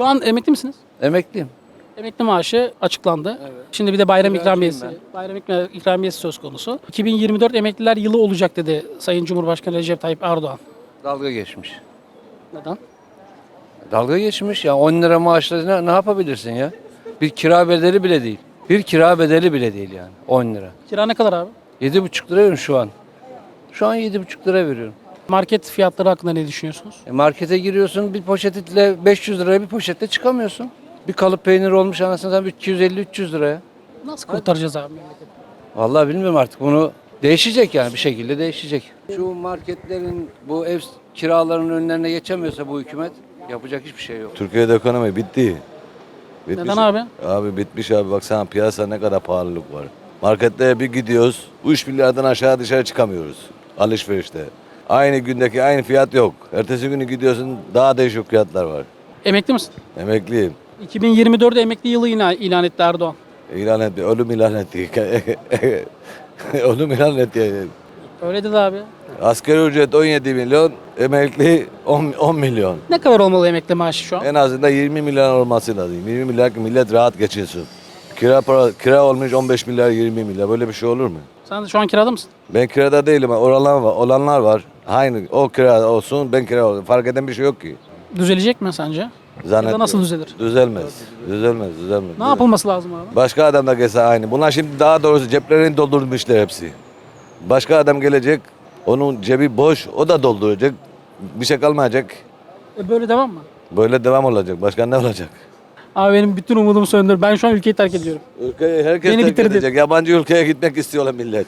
Şu an emekli misiniz? Emekliyim. Emekli maaşı açıklandı. Şimdi bir de bayram ikramiyesi, bayram ikra- ikramiyesi söz konusu. 2024 emekliler yılı olacak dedi Sayın Cumhurbaşkanı Recep Tayyip Erdoğan. Dalga geçmiş. Neden? Dalga geçmiş ya 10 lira maaşla ne, ne yapabilirsin ya? Bir kira bedeli bile değil. Bir kira bedeli bile değil yani 10 lira. Kira ne kadar abi? 7,5 lira veriyorum şu an. Şu an 7,5 lira veriyorum. Market fiyatları hakkında ne düşünüyorsunuz? E markete giriyorsun bir poşetle 500 liraya bir poşetle çıkamıyorsun. Bir kalıp peynir olmuş anasını satayım 250-300 liraya. Nasıl kurtaracağız abi memleketi? Vallahi bilmiyorum artık bunu değişecek yani bir şekilde değişecek. Şu marketlerin bu ev kiralarının önlerine geçemiyorsa bu hükümet yapacak hiçbir şey yok. Türkiye'de ekonomi bitti. Bitmiş. Neden abi? Abi bitmiş abi baksana piyasa ne kadar pahalılık var. Marketlere bir gidiyoruz 3 milyardan aşağı dışarı çıkamıyoruz alışverişte. Aynı gündeki aynı fiyat yok. Ertesi günü gidiyorsun daha değişik fiyatlar var. Emekli misin? Emekliyim. 2024'de emekli yılı ilan, ilan etti Erdoğan. İlan etti, ölüm ilan etti. ölüm ilan etti. Öyle dedi abi. Asgari ücret 17 milyon, emekli 10, 10 milyon. Ne kadar olmalı emekli maaşı şu an? En azından 20 milyon olması lazım. 20 milyar ki millet rahat geçinsin. Kira para, kira olmuş 15 milyar 20 milyar. Böyle bir şey olur mu? Sen şu an kirada mısın? Ben kirada değilim. Olanlar var. Olanlar var. Aynı o kira olsun ben kira olsun. Fark eden bir şey yok ki. Düzelecek mi sence? Zannetmiyorum. nasıl düzelir? Düzelmez. Düzelmez. Düzelmez. Ne yapılması lazım abi? Başka adam da gelse aynı. Bunlar şimdi daha doğrusu ceplerini doldurmuşlar hepsi. Başka adam gelecek. Onun cebi boş. O da dolduracak. Bir şey kalmayacak. E böyle devam mı? Böyle devam olacak. Başka ne olacak? Abi benim bütün umudumu söndür. Ben şu an ülkeyi terk ediyorum. Ülkeyi herkes Beni terk bitirdin. edecek. Yabancı ülkeye gitmek istiyorlar millet.